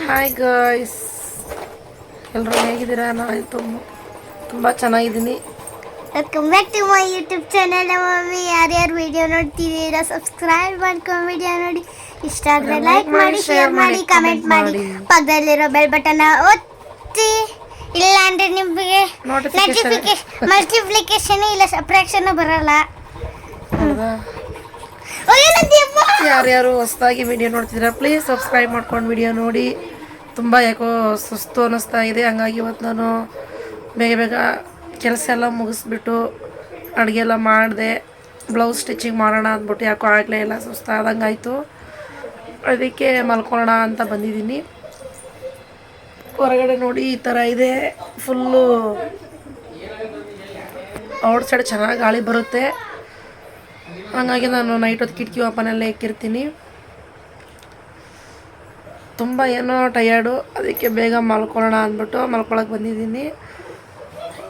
Hi guys ಎಲ್ಲರೂ ಹೇಗಿದ್ದೀರಾ? ನಾನು ತುಂಬ ತುಂಬ ಚೆನ್ನಾಗಿದ್ದೀನಿ. Welcome back to my YouTube channel mummy ಯಾರ್ಯಾರು ವಿಡಿಯೋ ನೋಡ್ತಿದ್ದೀರಾ ಸಬ್ಸ್ಕ್ರೈಬ್ ಮಾಡ್ಕೊಂಡು ವಿಡಿಯೋ ನೋಡಿ. ಇಷ್ಟ ಆದರೆ ಲೈಕ್ ಮಾಡಿ ಶೇರ್ ಮಾಡಿ ಕಮೆಂಟ್ ಮಾಡಿ. ಪಕ್ಕದಲ್ಲಿರೋ ಬೆಲ್ ಬಟನ್ ಒತ್ತಿ. ಇಲ್ಲ ಅಂದ್ರೆ ನಿಮಗೆ. ನೋಟಿಫಿಕೇಶನ್ ಮಲ್ಟಿಪ್ಲಿಕೇಶನ್ ಇಲ್ಲ ಸಪ್ರಾಕ್ಷನ್ ಬರಲ್ಲ. ಯಾರ್ಯಾರು ಹೊಸದಾಗಿ ವಿಡಿಯೋ ನೋಡ್ತಿದ್ದೀರಾ ಪ್ಲೀಸ್ ಸಬ್ಸ್ಕ್ರೈಬ್ ಮಾಡ್ಕೊಂಡು ವಿಡಿಯೋ ನೋಡಿ. ತುಂಬ ಯಾಕೋ ಸುಸ್ತು ಅನ್ನಿಸ್ತಾ ಇದೆ. ಹಂಗಾಗಿ ಇವತ್ತು ನಾನು ಬೇಗ ಬೇಗ ಕೆಲಸ ಎಲ್ಲ ಮುಗಿಸ್ಬಿಟ್ಟು ಅಡುಗೆ ಎಲ್ಲ ಮಾಡಿದೆ. ಬ್ಲೌಸ್ ಸ್ಟಿಚಿಂಗ್ ಮಾಡೋಣ ಅಂದ್ಬಿಟ್ಟು ಯಾಕೋ ಆಗಲೇ ಎಲ್ಲ ಸುಸ್ತಾದಂಗಾಯಿತು. ಅದಕ್ಕೆ ಮಲ್ಕೊಳ್ಳೋಣ ಅಂತ ಬಂದಿದ್ದೀನಿ. ಹೊರಗಡೆ ನೋಡಿ ಈ ಥರ ಇದೆ. ಫುಲ್ಲು ಔಟ್ಸೈಡ್ ಚೆನ್ನಾಗಿ ಗಾಳಿ ಬರುತ್ತೆ. ಹಾಗಾಗಿ ನಾನು ನೈಟ್ ಹೊತ್ತು ಕಿಟಕಿ ಓಪನ್ ಎಲ್ಲ ಇಕ್ಕಿರ್ತೀನಿ. ತುಂಬ ಏನೋ ಟಯರ್ಡು ಅದಕ್ಕೆ ಬೇಗ ಮಲ್ಕೊಳ್ಳೋಣ ಅಂದ್ಬಿಟ್ಟು ಮಲ್ಕೊಳಕ್ಕೆ ಬಂದಿದ್ದೀನಿ.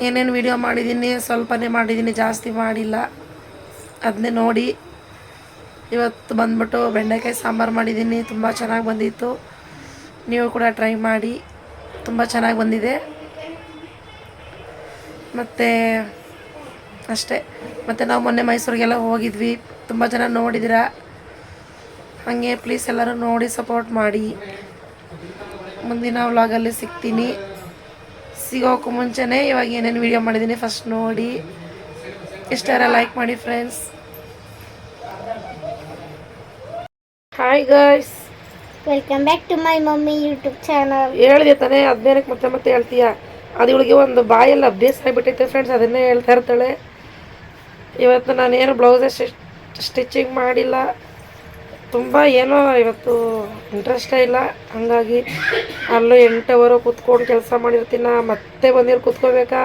ಏನೇನು ವಿಡಿಯೋ ಮಾಡಿದ್ದೀನಿ, ಸ್ವಲ್ಪನೇ ಮಾಡಿದ್ದೀನಿ, ಜಾಸ್ತಿ ಮಾಡಿಲ್ಲ. ಅದನ್ನೇ ನೋಡಿ. ಇವತ್ತು ಬಂದ್ಬಿಟ್ಟು ಬೆಂಡೆಕಾಯಿ ಸಾಂಬಾರು ಮಾಡಿದ್ದೀನಿ, ತುಂಬ ಚೆನ್ನಾಗಿ ಬಂದಿತ್ತು. ನೀವು ಕೂಡ ಟ್ರೈ ಮಾಡಿ. ತುಂಬ ಚೆನ್ನಾಗಿ ಬಂದಿದೆ. ಮತ್ತು ಅಷ್ಟೇ. ಮತ್ತು ನಾವು ಮೊನ್ನೆ ಮೈಸೂರಿಗೆಲ್ಲ ಹೋಗಿದ್ವಿ. ತುಂಬ ಜನ ನೋಡಿದಿರ? ಹಾಗೆ ಪ್ಲೀಸ್ ಎಲ್ಲರೂ ನೋಡಿ ಸಪೋರ್ಟ್ ಮಾಡಿ. ಮುಂದಿನ ವ್ಲಾಗಲ್ಲಿ ಸಿಗ್ತೀನಿ. ಸಿಗೋಕ್ಕೂ ಮುಂಚೆನೇ ಇವಾಗ ಏನೇನು ವೀಡಿಯೋ ಮಾಡಿದ್ದೀನಿ ಫಸ್ಟ್ ನೋಡಿ. ಇಷ್ಟಾರ ಲೈಕ್ ಮಾಡಿ friends hi guys welcome back to my mummy YouTube channel ಹೇಳಿದೆ ತಾನೇ ಹದಿನೈದಕ್ಕೆ ಮತ್ತೆ ಮತ್ತೆ ಹೇಳ್ತೀಯ? ಅದು ಇವಳಿಗೆ ಒಂದು ಬಾಯಲ್ಲಿ ಅಭ್ಯಾಸ ಆಗಿಬಿಟ್ಟೈತೆ ಫ್ರೆಂಡ್ಸ್ ಅದನ್ನೇ ಹೇಳ್ತಾ ಇರ್ತಾಳೆ. ಇವತ್ತು ನಾನೇನು ಬ್ಲೌಸ್ ಸ್ಟಿಚಿಂಗ್ ಮಾಡಿಲ್ಲ. ತುಂಬ ಏನೋ ಇವತ್ತು ಇಂಟ್ರೆಸ್ಟೇ ಇಲ್ಲ. ಹಾಗಾಗಿ ಅಲ್ಲೂ ಎಂಟು ಅವರು ಕೂತ್ಕೊಂಡು ಕೆಲಸ ಮಾಡಿರ್ತೀನ ಮತ್ತೆ ಬಂದಿರ ಕುತ್ಕೋಬೇಕಾ?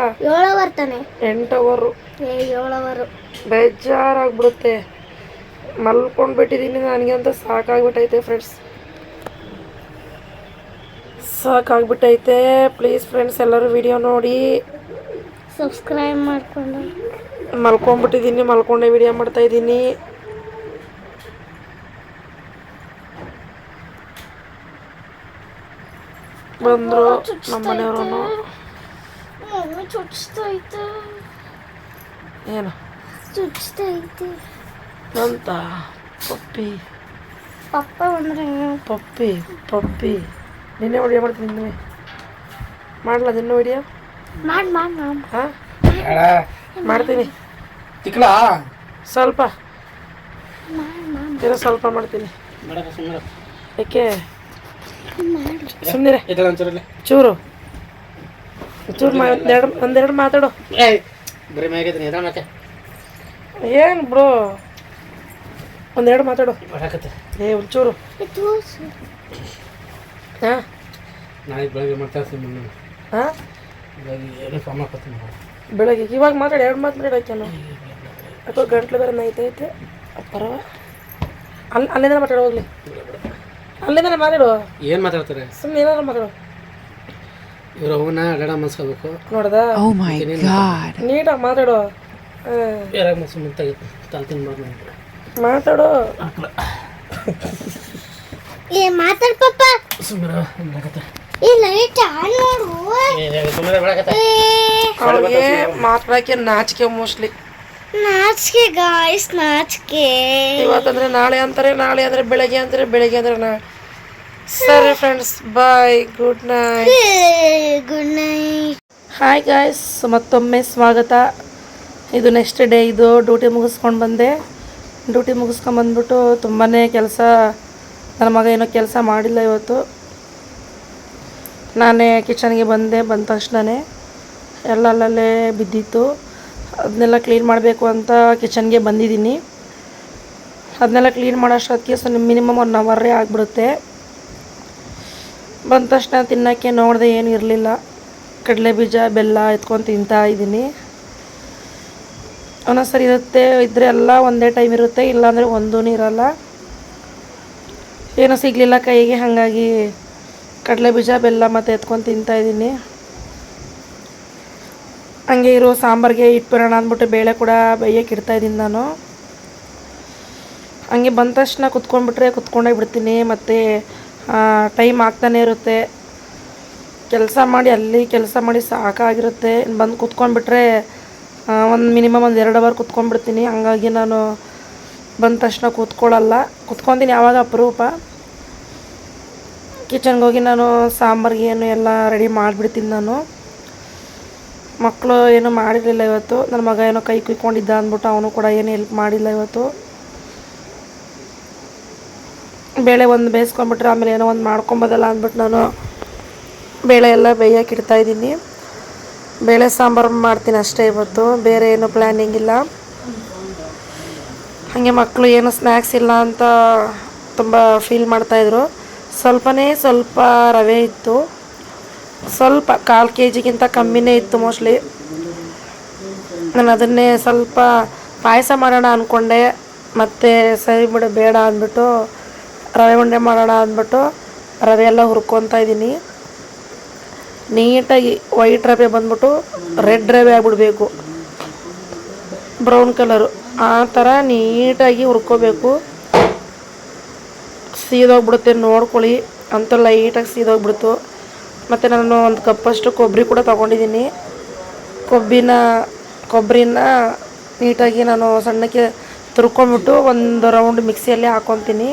ಬರ್ತಾನೆ ಎಂಟು ಅವರು ಏ ಏಳವರು. ಬೇಜಾರಾಗ್ಬಿಡುತ್ತೆ. ಮಲ್ಕೊಂಡು ಬಿಟ್ಟಿದ್ದೀನಿ ನನಗಂತೂ ಸಾಕಾಗ್ಬಿಟ್ಟೈತೆ ಫ್ರೆಂಡ್ಸ್ ಸಾಕಾಗ್ಬಿಟ್ಟೈತೆ. ಪ್ಲೀಸ್ ಫ್ರೆಂಡ್ಸ್ ಎಲ್ಲರೂ ವಿಡಿಯೋ ನೋಡಿ. ಸಬ್ಸ್ಕ್ರೈಬ್ ಮಾಡ್ಕೊಂಡು. ಮಲ್ಕೊಂಡ್ಬಿಟ್ಟಿದ್ದೀನಿ ಮಲ್ಕೊಂಡೆ ವಿಡಿಯೋ ಮಾಡ್ತಾ ಇದ್ದೀನಿ. ಬಂದರು ನಮ್ಮ ಮನೆಯವರು ಏನು? ಅಂತ ಪಪ್ಪಿ. ಪಪ್ಪ ಅಂದ್ರೆ ಪಪ್ಪಿ ಪಪ್ಪಿ. ನಿನ್ನೆ ವಿಡಿಯೋ ಮಾಡ್ತೀನಿ ನಿನ್ನೆ. ಮಾಡಲ ನಿನ್ನ ವಿಡಿಯೋ ಮಾಡ್ ಮಾಡ್ ಮಾಡ್. ಹಾಂ? ಮಾಡ್ತೀನಿ. ತಿಕ್ಲ? ಸ್ವಲ್ಪ. ಮಾಡ್ ಸ್ವಲ್ಪ ಮಾಡ್ತೀನಿ. ಯಾಕೆ? ಸುಮ್ಮನೆ ಚೂರು. ಚೂರು ಮಾ ಒಂದೆರಡು ಒಂದೆರಡು ಮಾತಾಡು. ಏನು ಬ್ರೋ? ಒಂದೆರಡು ಮಾತಾಡು. ಏ ಒಂಚೂರು. ಹಾಂ? ನಾಳೆ ಬೆಳಗ್ಗೆ ಮಾತಾಡ್ತೀನಿ ಹಾಂ? ಬೆಳಗ್ಗೆ ಇವಾಗ ಮಾತಾಡಿ. ಎರಡು ಮಾತು ಮಾತಾಡೋಕ್ಯೇನು ಅಥವಾ ಗಂಟ್ಲು ಬೇರೆ ನೈತೈತೆ. ಪರವ ಅಲ್ಲಿ ಅಲ್ಲಿಂದ ಮಾತಾಡೋ ಹೋಗ್ಲಿ ಅಲ್ಲಿಂದ ಮಾತಾಡು? ಏನು ಮಾತಾಡ್ತಾರೆ? ಸುಮ್ಮನೆ ಏನಾರ ಮಾತಾಡು. ಇವ್ರ ಅವನ ಅಡಾಡ ಮನ್ಸ್ಕೋಬೇಕು ನೋಡ್ದ? ನೀಟಾಗಿ ಮಾತಾಡು. ಬೇರೆ ಯಾರಾಗ ಸುಮ್ಮನೆ ತೆಗಿತು ತಲ್ತಿನ ಮಾಡಿ ಮಾತಾಡು. ಏ ಮಾತಾಡ್ ಪಪ್ಪ. ಸುಮ್ಮನೆ ಈ ಲೈಟ್ ಆನ್ ಮಾಡು. ಸುಮ್ಮನೆ ಅವಳಿಗೆ ನಾಚಿಕೆ ಮೋಸ್ಟ್ಲಿ. ನಾಚಿಕೆ ಗಾಯ್ಸ್ ನಾಚಿಕೆ. ಇವತ್ತಂದ್ರೆ ನಾಳೆ ಅಂತಾರೆ ನಾಳೆ ಅಂದ್ರೆ ಬೆಳಗ್ಗೆ ಅಂದ್ರೆ ಬೆಳಗ್ಗೆ ಅಂದ್ರೆ ನಾ ಸರಿ friends bye good night good night hi guys ಮತ್ತೊಮ್ಮೆ ಸ್ವಾಗತ. ಇದು ನೆಕ್ಸ್ಟ್ ಡೇ ಇದು ಡ್ಯೂಟಿ ಮುಗಿಸ್ಕೊಂಡು ಬಂದೆ. ಡ್ಯೂಟಿ ಮುಗಿಸ್ಕೊಂಬಂದ್ಬಿಟ್ಟು ತುಂಬಾ ಕೆಲಸ ನನ್ನ ಮಗ ಏನೋ ಕೆಲಸ ಮಾಡಿಲ್ಲ ಇವತ್ತು. ನಾನೇ ಕಿಚನ್ಗೆ ಬಂದೆ ಬಂದ ತಕ್ಷಣವೇ ಎಲ್ಲ ಅಲ್ಲಲ್ಲೇ ಬಿದ್ದಿತ್ತು. ಅದನ್ನೆಲ್ಲ ಕ್ಲೀನ್ ಮಾಡಬೇಕು ಅಂತ ಕಿಚನ್ಗೆ ಬಂದಿದ್ದೀನಿ. ಅದನ್ನೆಲ್ಲ ಕ್ಲೀನ್ ಮಾಡೋಷ್ಟೊತ್ತಿಗೆ ಸೊ ಮಿನಿಮಮ್ ಒನ್ ಅವರೇ ಆಗಿಬಿಡುತ್ತೆ. ಬಂದ ತಕ್ಷಣ ತಿನ್ನೋಕ್ಕೆ ನೋಡಿದೆ ಏನು ಇರಲಿಲ್ಲ. ಕಡಲೆ ಬೀಜ, ಬೆಲ್ಲ ಎತ್ಕೊಂಡು ತಿಂತಾ ಇದ್ದೀನಿ. ಒಂದೊಂದ್ಸರಿ ಇರುತ್ತೆ ಇದ್ದರೆ ಎಲ್ಲ ಒಂದೇ ಟೈಮ್ ಇರುತ್ತೆ, ಇಲ್ಲಾಂದರೆ ಒಂದೂ ಇರೋಲ್ಲ. ಏನೂ ಸಿಗಲಿಲ್ಲ ಕೈಗೆ, ಹಾಗಾಗಿ ಕಡಲೆ ಬೀಜ, ಬೆಲ್ಲ ಮತ್ತು ಎತ್ಕೊಂಡು ತಿಂತಾ ಇದ್ದೀನಿ. ಹಂಗೆ ಇರೋ ಸಾಂಬಾರಿಗೆ ಇಟ್ಬಿಡೋಣ ಅಂದ್ಬಿಟ್ಟು ಬೇಳೆ ಕೂಡ ಬೇಯಕ್ಕೆ ಇಡ್ತಾ ಇದ್ದೀನಿ ನಾನು. ಹಂಗೆ ಬಂದ ತಕ್ಷಣ ಕುತ್ಕೊಂಡ್ಬಿಟ್ರೆ ಕುತ್ಕೊಂಡೇ ಬಿಡ್ತೀನಿ, ಮತ್ತು ಟೈಮ್ ಆಗ್ತಾನೆ ಇರುತ್ತೆ. ಕೆಲಸ ಮಾಡಿ, ಅಲ್ಲಿ ಕೆಲಸ ಮಾಡಿ ಸಾಕಾಗಿರುತ್ತೆ. ಬಂದು ಕುತ್ಕೊಂಡ್ಬಿಟ್ರೆ ಒಂದು ಮಿನಿಮಮ್ ಒಂದು ಎರಡು ಅವರ್ ಕುತ್ಕೊಂಡ್ಬಿಡ್ತೀನಿ. ಹಂಗಾಗಿ ನಾನು ಬಂದ ತಕ್ಷಣ ಕೂತ್ಕೊಳ್ಳಲ್ಲ. ಕುತ್ಕೊತೀನಿ ಯಾವಾಗ? ಅಪರೂಪ. ಕಿಚನ್ಗೋಗಿ ನಾನು ಸಾಂಬಾರಿಗೆ ಏನು ಎಲ್ಲ ರೆಡಿ ಮಾಡಿಬಿಡ್ತೀನಿ ನಾನು. ಮಕ್ಕಳು ಏನೂ ಮಾಡಿರಲಿಲ್ಲ ಇವತ್ತು. ನನ್ನ ಮಗ ಏನೋ ಕೈ ಕುಯ್ಕೊಂಡಿದ್ದ ಅಂದ್ಬಿಟ್ಟು ಅವನು ಕೂಡ ಏನು ಹೆಲ್ಪ್ ಮಾಡಿಲ್ಲ ಇವತ್ತು. ಬೇಳೆ ಒಂದು ಬೇಯಿಸ್ಕೊಂಡ್ಬಿಟ್ರೆ ಆಮೇಲೆ ಏನೋ ಒಂದು ಮಾಡ್ಕೊಂಬೋದಲ್ಲ ಅಂದ್ಬಿಟ್ಟು ನಾನು ಬೇಳೆ ಎಲ್ಲ ಬೇಯಕ್ಕೆ ಇಡ್ತಾಯಿದ್ದೀನಿ ಬೇಳೆ ಸಾಂಬಾರು ಮಾಡ್ತೀನಿ ಅಷ್ಟೇ ಇವತ್ತು. ಬೇರೆ ಏನೂ ಪ್ಲ್ಯಾನಿಂಗ್ ಇಲ್ಲ. ಹಾಗೆ ಮಕ್ಕಳು ಏನು ಸ್ನ್ಯಾಕ್ಸ್ ಇಲ್ಲ ಅಂತ ತುಂಬ ಫೀಲ್ ಮಾಡ್ತಾಯಿದ್ರು ಸ್ವಲ್ಪನೇ ಸ್ವಲ್ಪ ರವೆ ಇತ್ತು. ಸ್ವಲ್ಪ ಕಾಲು ಕೆ ಜಿಗಿಂತ ಕಮ್ಮಿನೇ ಇತ್ತು ಮೋಸ್ಟ್ಲಿ. ನಾನು ಅದನ್ನೇ ಸ್ವಲ್ಪ ಪಾಯಸ ಮಾಡೋಣ ಅಂದ್ಕೊಂಡೆ ಮತ್ತು ಸರಿ ಬಿಡು ಬೇಡ ಅಂದ್ಬಿಟ್ಟು, ರವೆ ಉಂಡೆ ಮಾಡೋಣ ಅಂದ್ಬಿಟ್ಟು ರವೆ ಎಲ್ಲ ಹುರ್ಕೊತಾ ಇದ್ದೀನಿ. ನೀಟಾಗಿ ವೈಟ್ ರವೆ ಬಂದ್ಬಿಟ್ಟು ರೆಡ್ ರವೆ ಆಗಿಬಿಡ್ಬೇಕು. Brown colour. ಆ ಥರ ನೀಟಾಗಿ ಹುರ್ಕೋಬೇಕು. ಸೀದೋಗ್ಬಿಡುತ್ತೆ ನೋಡ್ಕೊಳ್ಳಿ. ಅಂತ ಲೈಟಾಗಿ ಸೀದೋಗ್ಬಿಡ್ತು. ಮತ್ತು ನಾನು ಒಂದು ಕಪ್ಪಷ್ಟು ಕೊಬ್ಬರಿ ಕೂಡ ತೊಗೊಂಡಿದ್ದೀನಿ. ಕೊಬ್ಬಿನ ಕೊಬ್ಬರಿನ ನೀಟಾಗಿ ನಾನು ಸಣ್ಣಕ್ಕೆ ತುರ್ಕೊಂಡ್ಬಿಟ್ಟು ಒಂದು ರೌಂಡ್ ಮಿಕ್ಸಿಯಲ್ಲಿ ಹಾಕ್ಕೊತೀನಿ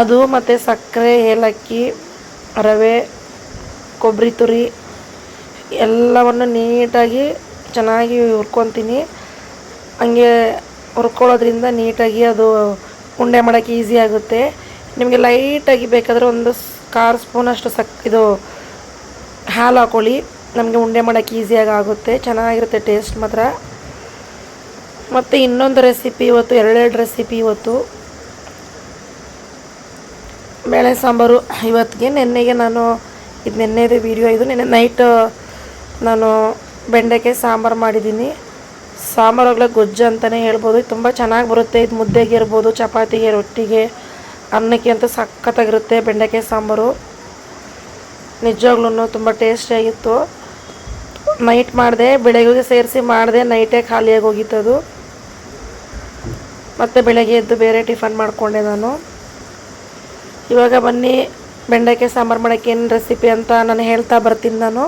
ಅದು ಮತ್ತು ಸಕ್ಕರೆ, ಏಲಕ್ಕಿ, ರವೆ ಕೊಬ್ಬರಿ ತುರಿ ಎಲ್ಲವನ್ನು ನೀಟಾಗಿ ಚೆನ್ನಾಗಿ ಹುರ್ಕೊತೀನಿ. ಹಂಗೆ ಹುರ್ಕೊಳ್ಳೋದ್ರಿಂದ ನೀಟಾಗಿ ಅದು ಉಂಡೆ ಮಾಡೋಕ್ಕೆ ಈಸಿ ಆಗುತ್ತೆ. ನಿಮಗೆ ಲೈಟಾಗಿ ಬೇಕಾದರೆ ಒಂದು ಸ್ಪೂನ್ ಸ್ಪೂನಷ್ಟು ಸಕ್ ಇದು ಹಾಲು ಹಾಕೊಳ್ಳಿ. ನಮಗೆ ಉಂಡೆ ಮಾಡೋಕ್ಕೆ ಈಸಿಯಾಗಿ ಆಗುತ್ತೆ. ಚೆನ್ನಾಗಿರುತ್ತೆ ಟೇಸ್ಟ್ ಮಾತ್ರ. ಮತ್ತು ಇನ್ನೊಂದು ರೆಸಿಪಿ ಇವತ್ತು, ಎರಡೆರಡು ರೆಸಿಪಿ ಇವತ್ತು. ಬೇಳೆ ಸಾಂಬಾರು ಇವತ್ತಿಗೆ. ನೆನ್ನೆಗೆ ನಾನು ಇದು ನೆನ್ನೆದು ವೀಡಿಯೋ ಇದು. ನೆನ್ನೆ ನೈಟ್ ನಾನು ಬೆಂಡೆಕಾಯಿ ಸಾಂಬಾರು ಮಾಡಿದ್ದೀನಿ. ಸಾಂಬಾರುಗಳ ಗೊಜ್ಜು ಅಂತಲೇ ಹೇಳ್ಬೋದು. ತುಂಬ ಚೆನ್ನಾಗಿ ಬರುತ್ತೆ. ಇದು ಮುದ್ದೆಗೆ ಇರ್ಬೋದು, ಚಪಾತಿಗೆ, ರೊಟ್ಟಿಗೆ. ಅನ್ನಕ್ಕೆ ಅಂತ ಸಖತ್ತಾಗಿರುತ್ತೆ ಬೆಂಡೆಕಾಯಿ ಸಾಂಬಾರು. ನಿಜವಾಗ್ಲೂ ತುಂಬ ಟೇಸ್ಟಿಯಾಗಿತ್ತು. ನೈಟ್ ಮಾಡಿದೆ ಬೆಳಗ್ಗೆ ಸೇರಿಸಿ ಮಾಡಿದೆ ನೈಟೇ ಖಾಲಿಯಾಗಿ ಹೋಗಿತ್ತದು. ಮತ್ತು ಬೆಳಗ್ಗೆ ಎದ್ದು ಬೇರೆ ಟಿಫನ್ ಮಾಡಿಕೊಂಡೆ ನಾನು. ಇವಾಗ ಬನ್ನಿ, ಬೆಂಡೆಕಾಯಿ ಸಾಂಬಾರು ಮಾಡೋಕ್ಕೆ ಏನು ರೆಸಿಪಿ ಅಂತ ನಾನು ಹೇಳ್ತಾ ಬರ್ತೀನಿ ನಾನು.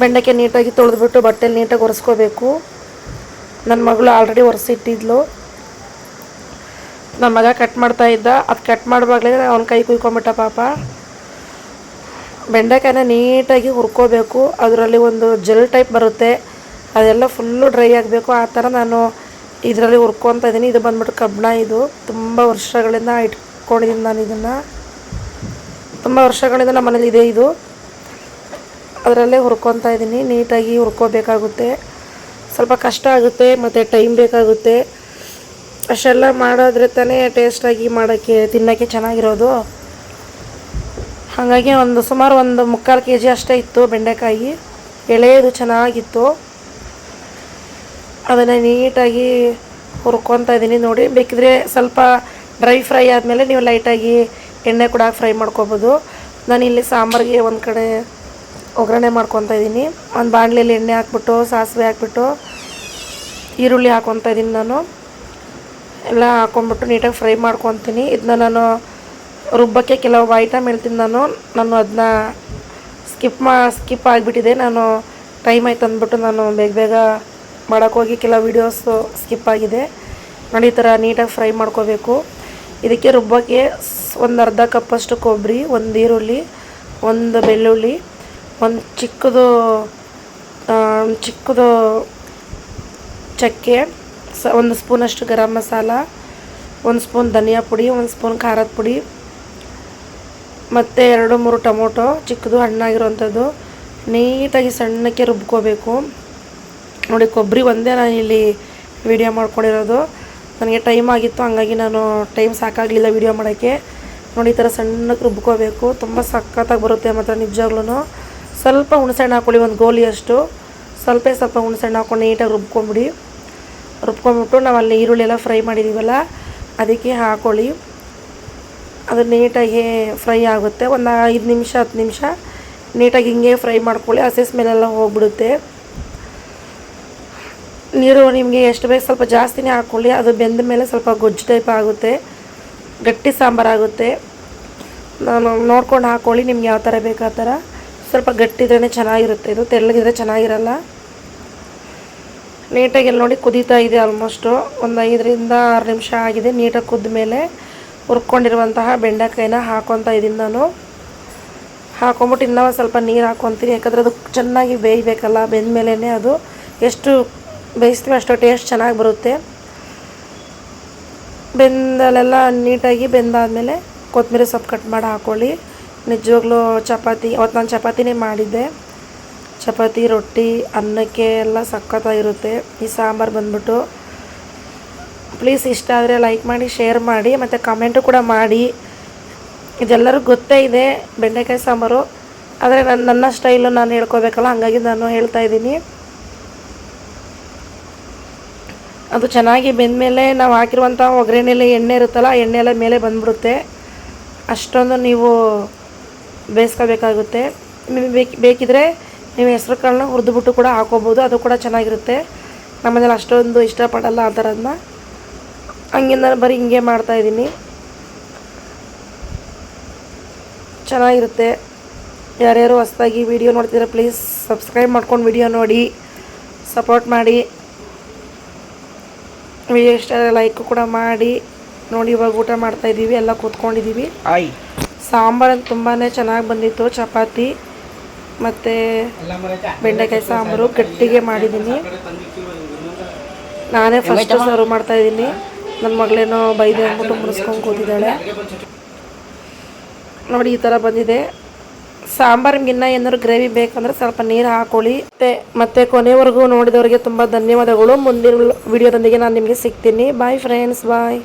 ಬೆಂಡೆಕಾಯಿ ನೀಟಾಗಿ ತೊಳೆದ್ಬಿಟ್ಟು ಬಟ್ಟೆಲಿ ನೀಟಾಗಿ ಒರೆಸ್ಕೋಬೇಕು. ನನ್ನ ಮಗಳು ಆಲ್ರೆಡಿ ಒರೆಸಿಟ್ಟಿದ್ಲು. ನಮ್ಮ ಮಗ ಕಟ್ ಮಾಡ್ತಾ ಇದ್ದ. ಅದು ಕಟ್ ಮಾಡುವಾಗಲೇ ಅವ್ನ ಕೈ ಕುಯ್ಕೊಂಬಿಟ್ಟ ಪಾಪ. ಬೆಂಡೆಕಾಯಿನ ನೀಟಾಗಿ ಹುರ್ಕೋಬೇಕು. ಅದರಲ್ಲಿ ಒಂದು ಜೆಲ್ ಟೈಪ್ ಬರುತ್ತೆ. ಅದೆಲ್ಲ ಫುಲ್ಲು ಡ್ರೈ ಆಗಬೇಕು. ಆ ಥರ ನಾನು ಇದರಲ್ಲಿ ಹುರ್ಕೊತಾ ಇದ್ದೀನಿ ಇದು ಬಂದ್ಬಿಟ್ಟು ಕಬ್ಬಣ ಇದು. ತುಂಬ ವರ್ಷಗಳಿಂದ ಇಟ್ಕೊಂಡಿದ್ದೀನಿ ನಾನು ಇದನ್ನು. ತುಂಬ ವರ್ಷಗಳಿಂದ ನಮ್ಮ ಮನೇಲಿ ಇದೆ ಇದು. ಅದರಲ್ಲೇ ಹುರ್ಕೊತಾ ಇದ್ದೀನಿ ನೀಟಾಗಿ ಹುರ್ಕೋಬೇಕಾಗುತ್ತೆ. ಸ್ವಲ್ಪ ಕಷ್ಟ ಆಗುತ್ತೆ, ಮತ್ತು ಟೈಮ್ ಬೇಕಾಗುತ್ತೆ. ಅಷ್ಟೆಲ್ಲ ಮಾಡಿದ್ರೆ ತಾನೇ ಟೇಸ್ಟಾಗಿ ಮಾಡೋಕ್ಕೆ, ತಿನ್ನೋಕ್ಕೆ ಚೆನ್ನಾಗಿರೋದು. ಹಾಗಾಗಿ ಒಂದು ಸುಮಾರು ಒಂದು ಮುಕ್ಕಾಲು ಕೆ ಜಿ ಅಷ್ಟೇ ಇತ್ತು ಬೆಂಡೆಕಾಯಿ. ಎಳೆಯದು ಚೆನ್ನಾಗಿತ್ತು. ಅದನ್ನು ನೀಟಾಗಿ ಹುರ್ಕೊತಾ ಇದ್ದೀನಿ ನೋಡಿ. ಬೇಕಿದ್ರೆ ಸ್ವಲ್ಪ ಡ್ರೈ ಫ್ರೈ ಆದಮೇಲೆ ನೀವು ಲೈಟಾಗಿ ಎಣ್ಣೆ ಕೂಡ ಫ್ರೈ ಮಾಡ್ಕೊಬೋದು. ನಾನು ಇಲ್ಲಿ ಸಾಂಬಾರಿಗೆ ಒಂದು ಕಡೆ ಒಗ್ಗರಣೆ ಮಾಡ್ಕೊತಾ ಇದ್ದೀನಿ ಒಂದು ಬಾಣಲೆಯಲ್ಲಿ ಎಣ್ಣೆ ಹಾಕ್ಬಿಟ್ಟು, ಸಾಸಿವೆ ಹಾಕ್ಬಿಟ್ಟು, ಈರುಳ್ಳಿ ಹಾಕ್ಕೊತಾ ಇದ್ದೀನಿ ನಾನು. ಎಲ್ಲ ಹಾಕೊಂಡ್ಬಿಟ್ಟು ನೀಟಾಗಿ ಫ್ರೈ ಮಾಡ್ಕೊತೀನಿ. ಇದನ್ನ ನಾನು ರುಬ್ಬಕ್ಕೆ ಕೆಲವು ಐಟಮ್ ಹೇಳ್ತೀನಿ ನಾನು. ನಾನು ಅದನ್ನ ಸ್ಕಿಪ್ ಮಾ, ಸ್ಕಿಪ್ ಆಗಿಬಿಟ್ಟಿದೆ. ನಾನು ಟೈಮ್ ಆಯ್ತು ಅಂದ್ಬಿಟ್ಟು ನಾನು ಬೇಗ ಬೇಗ ಮಾಡೋಕ್ಕೋಗಿ ಕೆಲವು ವೀಡಿಯೋಸು ಸ್ಕಿಪ್ ಆಗಿದೆ. ನೋಡಿ, ಈ ಥರ ನೀಟಾಗಿ ಫ್ರೈ ಮಾಡ್ಕೋಬೇಕು. ಇದಕ್ಕೆ ರುಬ್ಬಕ್ಕೆ ಒಂದು ಅರ್ಧ ಕಪ್ಪಷ್ಟು ಕೊಬ್ಬರಿ, ಒಂದು ಈರುಳ್ಳಿ, ಒಂದು ಬೆಳ್ಳುಳ್ಳಿ, ಒಂದು ಚಿಕ್ಕದು ಚಿಕ್ಕದು ಚಕ್ಕೆ ಸ ಒಂದು ಸ್ಪೂನಷ್ಟು ಗರಂ ಮಸಾಲ, ಒಂದು ಸ್ಪೂನ್ ಧನಿಯಾ ಪುಡಿ, ಒಂದು ಸ್ಪೂನ್ ಖಾರದ ಪುಡಿ, ಮತ್ತು ಎರಡು ಮೂರು ಟೊಮೊಟೊ, ಚಿಕ್ಕದು ಹಣ್ಣಾಗಿರುವಂಥದ್ದು. ನೀಟಾಗಿ ಸಣ್ಣಕ್ಕೆ ರುಬ್ಕೋಬೇಕು. ನೋಡಿ, ಕೊಬ್ಬರಿ ಒಂದೇ ನಾನು ಇಲ್ಲಿ ವಿಡಿಯೋ ಮಾಡ್ಕೊಂಡಿರೋದು. ನನಗೆ ಟೈಮ್ ಆಗಿತ್ತು, ಹಂಗಾಗಿ ನಾನು ಟೈಮ್ ಸಾಕಾಗಲಿಲ್ಲ ವಿಡಿಯೋ ಮಾಡೋಕ್ಕೆ. ನೋಡಿ, ಈ ಥರ ಸಣ್ಣಕ್ಕೆ ರುಬ್ಕೋಬೇಕು. ತುಂಬ ಸಖತ್ತಾಗಿ ಬರುತ್ತೆ ಮಾತ್ರ ನಿಜವಾಗ್ಲೂ ಸ್ವಲ್ಪ ಹುಣಸೆಹಣ್ಣು ಹಾಕ್ಕೊಳ್ಳಿ, ಒಂದು ಗೋಲಿಯಷ್ಟು. ಸ್ವಲ್ಪ ಸ್ವಲ್ಪ ಹುಣಸೆಹಣ್ಣು ಹಾಕ್ಕೊಂಡು ನೀಟಾಗಿ ರುಬ್ಕೊಂಬಿಡಿ. ರುಬ್ಕೊಂಬಿಟ್ಟು ನಾವು ಅಲ್ಲಿ ಈರುಳ್ಳಿ ಎಲ್ಲ ಫ್ರೈ ಮಾಡಿದ್ದೀವಲ್ಲ, ಅದಕ್ಕೆ ಹಾಕೊಳ್ಳಿ. ಅದು ನೀಟಾಗಿ ಫ್ರೈ ಆಗುತ್ತೆ. ಒಂದು ಐದು ನಿಮಿಷ, ಹತ್ತು ನಿಮಿಷ ನೀಟಾಗಿ ಹಿಂಗೆ ಫ್ರೈ ಮಾಡ್ಕೊಳ್ಳಿ. ಹಸಿ ಸ್ಮೆಲ್ಲೆಲ್ಲ ಹೋಗ್ಬಿಡುತ್ತೆ. ನೀರು ನಿಮಗೆ ಎಷ್ಟು ಬೇಕು ಸ್ವಲ್ಪ ಜಾಸ್ತಿನೇ ಹಾಕ್ಕೊಳ್ಳಿ ಅದು ಬೆಂದ ಮೇಲೆ ಸ್ವಲ್ಪ ಗೊಜ್ಜು ಟೈಪ್ ಆಗುತ್ತೆ. ಗಟ್ಟಿ ಸಾಂಬಾರಾಗುತ್ತೆ ನಾನು ನೋಡ್ಕೊಂಡು ಹಾಕ್ಕೊಳ್ಳಿ ನಿಮ್ಗೆ ಯಾವ ಥರ ಬೇಕು ಆ ಥರ. ಸ್ವಲ್ಪ ಗಟ್ಟಿದ್ರೇ ಚೆನ್ನಾಗಿರುತ್ತೆ. ಇದು ತೆಳ್ಳಗಿದ್ರೆ ಚೆನ್ನಾಗಿರಲ್ಲ. ನೀಟಾಗಿ ಇಲ್ಲಿ ನೋಡಿ ಕುದೀತಾ ಇದೆ ಆಲ್ಮೋಸ್ಟು ಒಂದು ಐದರಿಂದ ಆರು ನಿಮಿಷ ಆಗಿದೆ. ನೀಟಾಗಿ ಕುದ್ದ ಮೇಲೆ ಹುರ್ಕೊಂಡಿರುವಂತಹ ಬೆಂಡೆಕಾಯಿನ ಹಾಕೊತಾ ಇದ್ದೀನಿ ನಾನು. ಹಾಕೊಂಬಿಟ್ಟು ಇನ್ನೂ ಸ್ವಲ್ಪ ನೀರು ಹಾಕೊತೀನಿ. ಯಾಕಂದರೆ ಅದು ಚೆನ್ನಾಗಿ ಬೇಯಬೇಕಲ್ಲ ಬೆಂದ ಮೇಲೇ ಅದು ಎಷ್ಟು ಬೇಯಿಸ್ತೀವಿ ಅಷ್ಟು ಟೇಸ್ಟ್ ಚೆನ್ನಾಗಿ ಬರುತ್ತೆ. ಬೆಂದಲೆಲ್ಲ ನೀಟಾಗಿ ಬೆಂದಾದಮೇಲೆ ಕೊತ್ತಂಬರಿ ಸೊಪ್ಪು ಕಟ್ ಮಾಡಿ ಹಾಕ್ಕೊಳ್ಳಿ ನಿಜವಾಗ್ಲೂ ಚಪಾತಿ, ಅವತ್ತು ನಾನು ಚಪಾತಿನೇ ಮಾಡಿದ್ದೆ. ಚಪಾತಿ, ರೊಟ್ಟಿ, ಅನ್ನಕ್ಕೆ ಎಲ್ಲ ಸಖತ್ತಾಗಿರುತ್ತೆ. ಈ ಸಾಂಬಾರು ಬಂದ್ಬಿಟ್ಟು ಪ್ಲೀಸ್ ಇಷ್ಟ ಆದರೆ ಲೈಕ್ ಮಾಡಿ ಶೇರ್ ಮಾಡಿ, ಮತ್ತು ಕಮೆಂಟು ಕೂಡ ಮಾಡಿ. ಇದೆಲ್ಲರಿಗೂ ಗೊತ್ತೇ ಇದೆ, ಬೆಂಡೆಕಾಯಿ ಸಾಂಬಾರು. ಆದರೆ ನನ್ನ ನನ್ನ ಸ್ಟೈಲು ನಾನು ಹೇಳ್ಕೊಬೇಕಲ್ಲ, ಹಾಗಾಗಿ ನಾನು ಹೇಳ್ತಾ ಇದ್ದೀನಿ. ಅದು ಚೆನ್ನಾಗಿ ಬೆಂದಮೇಲೆ ನಾವು ಹಾಕಿರುವಂಥ ಒಗ್ಗರಣೆಯಲ್ಲಿ ಎಣ್ಣೆ ಇರುತ್ತಲ್ಲ ಎಣ್ಣೆ ಎಲ್ಲ ಮೇಲೆ ಬಂದ್ಬಿಡುತ್ತೆ. ಅಷ್ಟೊಂದು ನೀವು ಬೇಯಿಸ್ಕೋಬೇಕಾಗುತ್ತೆ. ನಿಮಗೆ ಬೇಕು, ಬೇಕಿದ್ರೆ ನೀವು ಹೆಸ್ರು ಕಾಳನ್ನ ಹುರಿದ್ಬಿಟ್ಟು ಕೂಡ ಹಾಕೋಬೋದು. ಅದು ಕೂಡ ಚೆನ್ನಾಗಿರುತ್ತೆ. ನಮ್ಮನೇಲಿ ಅಷ್ಟೊಂದು ಇಷ್ಟಪಡಲ್ಲ ಆ ಥರದನ್ನ ಹಂಗಿಂದ ಬರೀ ಹಿಂಗೆ ಮಾಡ್ತಾಯಿದ್ದೀನಿ ಚೆನ್ನಾಗಿರುತ್ತೆ. ಯಾರ್ಯಾರು ಹೊಸ್ದಾಗಿ ವಿಡಿಯೋ ನೋಡ್ತಿದ್ರೆ ಪ್ಲೀಸ್ ಸಬ್ಸ್ಕ್ರೈಬ್ ಮಾಡ್ಕೊಂಡು ವಿಡಿಯೋ ನೋಡಿ. ಸಪೋರ್ಟ್ ಮಾಡಿ. ವಿಡಿಯೋ ಇಷ್ಟ ಲೈಕ್ ಕೂಡ ಮಾಡಿ. ನೋಡಿ ಇವಾಗ ಊಟ ಮಾಡ್ತಾಯಿದ್ದೀವಿ ಎಲ್ಲ ಕೂತ್ಕೊಂಡಿದ್ದೀವಿ. ಆಯ್. ಸಾಂಬಾರು ತುಂಬಾ ಚೆನ್ನಾಗಿ ಬಂದಿತ್ತು. ಚಪಾತಿ. ಮತ್ತು ಬೆಂಡೆಕಾಯಿ ಸಾಂಬಾರು ಗಟ್ಟಿಗೆ ಮಾಡಿದ್ದೀನಿ. ನಾನೇ ಫಸ್ಟ್ ಸರ್ವ್ ಮಾಡ್ತಾ ಇದ್ದೀನಿ. ನನ್ನ ಮಗಳೇನೋ ಬೈದೆ ಅಂದ್ಬಿಟ್ಟು ಮುಗಿಸ್ಕೊಂಡು ಕೂತಿದ್ದಾಳೆ. ನೋಡಿ, ಈ ಥರ ಬಂದಿದೆ. ಸಾಂಬಾರ್ ಇನ್ನೂ ಏನಾದ್ರು ಗ್ರೇವಿ ಬೇಕಂದ್ರೆ ಸ್ವಲ್ಪ ನೀರು ಹಾಕೊಳ್ಳಿ. ಮತ್ತೆ ಮತ್ತೆ ಕೊನೆವರೆಗೂ ನೋಡಿದವರಿಗೆ ತುಂಬ ಧನ್ಯವಾದಗಳು. ಮುಂದಿನ ವಿಡಿಯೋದೊಂದಿಗೆ ನಾನು ನಿಮಗೆ ಸಿಗ್ತೀನಿ. Bye friends bye